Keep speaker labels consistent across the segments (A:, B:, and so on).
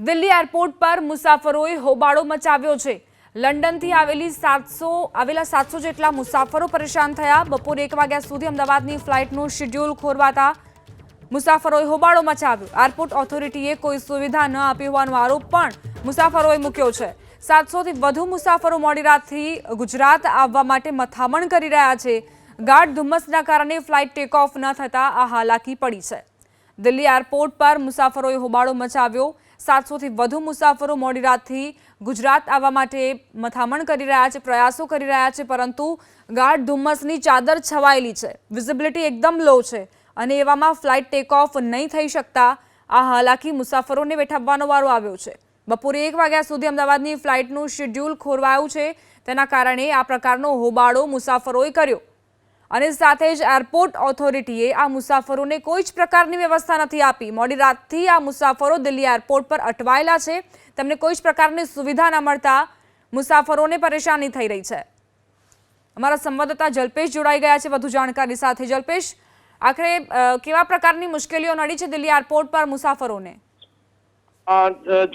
A: Delhi airport પર મુસાફરોએ હોબાળો મચાવ્યો છે. લંડનથી આવેલી સાતસો, આવેલા સાતસો જેટલા મુસાફરો પરેશાન થયા. બપોરે એક વાગ્યા સુધી અમદાવાદની ફ્લાઇટનું શેડ્યુલ ખોરવાતા મુસાફરોએ હોબાળો મચાવ્યો. એરપોર્ટ ઓથોરિટીએ કોઈ સુવિધા ન આપી હોવાનો આરોપ પણ મુસાફરોએ મૂક્યો છે. સાતસોથી વધુ મુસાફરો મોડી રાતથી ગુજરાત આવવા માટે મથામણ કરી રહ્યા છે. ગાઢ ધુમ્મસના કારણે ફ્લાઇટ ટેક ઓફ ન થતાં આ હાલાકી પડી છે. દિલ્હી એરપોર્ટ પર મુસાફરોએ હોબાળો મચાવ્યો. સાતસોથી વધુ મુસાફરો મોડી રાતથી ગુજરાત આવવા માટે મથામણ કરી રહ્યા છે, પ્રયાસો કરી રહ્યા છે, પરંતુ ગાઢ ધુમ્મસની ચાદર છવાયેલી છે. વિઝિબિલિટી એકદમ લો છે અને એવામાં ફ્લાઇટ ટેક ઓફ નહીં થઈ શકતા આ હાલાકી મુસાફરોને વેઠાવવાનો વારો આવ્યો છે. બપોરે એક વાગ્યા સુધી અમદાવાદની ફ્લાઇટનું શેડ્યુલ ખોરવાયું છે. તેના કારણે આ પ્રકારનો હોબાળો મુસાફરોએ કર્યો. અને સાથે જ એરપોર્ટ ઓથોરિટીએ આ મુસાફરોને કોઈ જ પ્રકારની વ્યવસ્થા નથી આપી. મોડી રાતથી આ મુસાફરો દિલ્હી એરપોર્ટ પર અટવાયેલા છે. તેમને કોઈ જ પ્રકારની સુવિધા ન મળતા મુસાફરોને પરેશાની થઈ રહી છે. અમારા સંવાદદાતા જલ્પેશ જોડાઈ ગયા છે વધુ જાણકારી સાથે. જલ્પેશ, આખરે કેવા પ્રકારની મુશ્કેલીઓ નડી છે દિલ્હી એરપોર્ટ પર મુસાફરોને?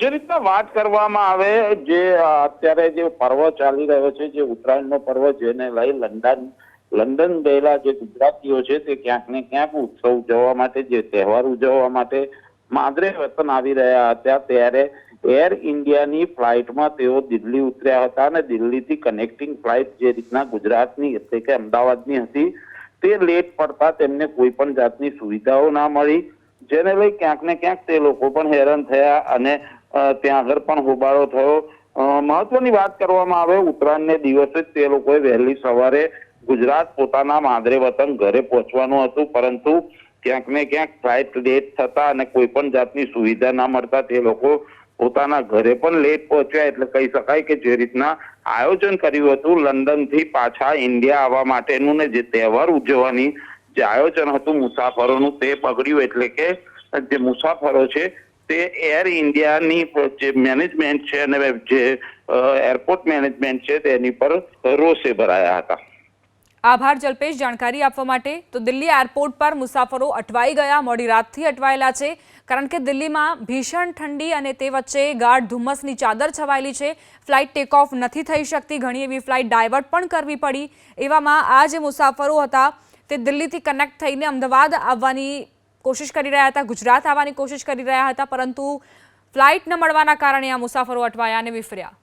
B: જે રીતના વાત કરવામાં આવે, જે અત્યારે જે પર્વ ચાલી રહ્યો છે, જે ઉત્તરાયણનો પર્વ જેને લઈ લંડન લંડન ગયેલા જે ગુજરાતીઓ છે તે ક્યાંક ને ક્યાંક ઉત્સવ ઉજવવા માટે જે તહેવાર ઉજવવા માટે માદરે વતન આવી રહ્યા હતા ત્યારે એર ઇન્ડિયાની ફ્લાઇટમાં તેઓ દિલ્હી ઉતર્યા હતા અને દિલ્હીથી કનેક્ટિંગ ફ્લાઇટ જે રીતના ગુજરાતની એટલે કે અમદાવાદની હતી તે લેટ પડતા તેમને કોઈ પણ જાતની સુવિધાઓ ના મળી, જેને લઈ ક્યાંક ને ક્યાંક તે લોકો પણ હેરાન થયા અને ત્યાં આગળ પણ હોબાળો થયો. મહત્વની વાત કરવામાં આવે, ઉત્તરાયણને દિવસે તે લોકોએ વહેલી સવારે ગુજરાત પોતાના માદરે વતન ઘરે પહોંચવાનું હતું, પરંતુ ક્યાંક ને ક્યાંક ફ્લાઇટ લેટ થતા અને કોઈ પણ જાતની સુવિધા ના મળતા તે લોકો પોતાના ઘરે પણ લેટ પહોંચ્યા. એટલે કહી શકાય કે જે રીતના આયોજન કર્યું હતું લંડનથી પાછા ઇન્ડિયા આવવા માટેનું ને જે તહેવાર ઉજવવાની જે આયોજન હતું મુસાફરોનું તે બગડ્યું એટલે કે જે મુસાફરો છે તે એર ઇન્ડિયાની જે મેનેજમેન્ટ છે અને જે એરપોર્ટ મેનેજમેન્ટ છે તેની પર રોષે ભરાયા હતા.
A: આભાર જલ્પેશ, જાણકારી આપવા માટે. તો દિલ્હી એરપોર્ટ પર મુસાફરો અટવાઈ ગયા, મોડી રાતથી અટવાયેલા છે. કારણ કે દિલ્હીમાં ભીષણ ઠંડી અને તે વચ્ચે ગાઢ ધુમ્મસની ચાદર છવાયેલી છે. ફ્લાઇટ ટેક ઓફ નથી થઈ શકતી, ઘણી એવી ફ્લાઇટ ડાયવર્ટ પણ કરવી પડી. એવામાં આ જે મુસાફરો હતા, તે દિલ્હીથી કનેક્ટ થઈને અમદાવાદ આવવાની કોશિશ કરી રહ્યા હતા, ગુજરાત આવવાની કોશિશ કરી રહ્યા હતા, પરંતુ ફ્લાઇટ ન મળવાના કારણે આ મુસાફરો અટવાયા અને વિફર્યા.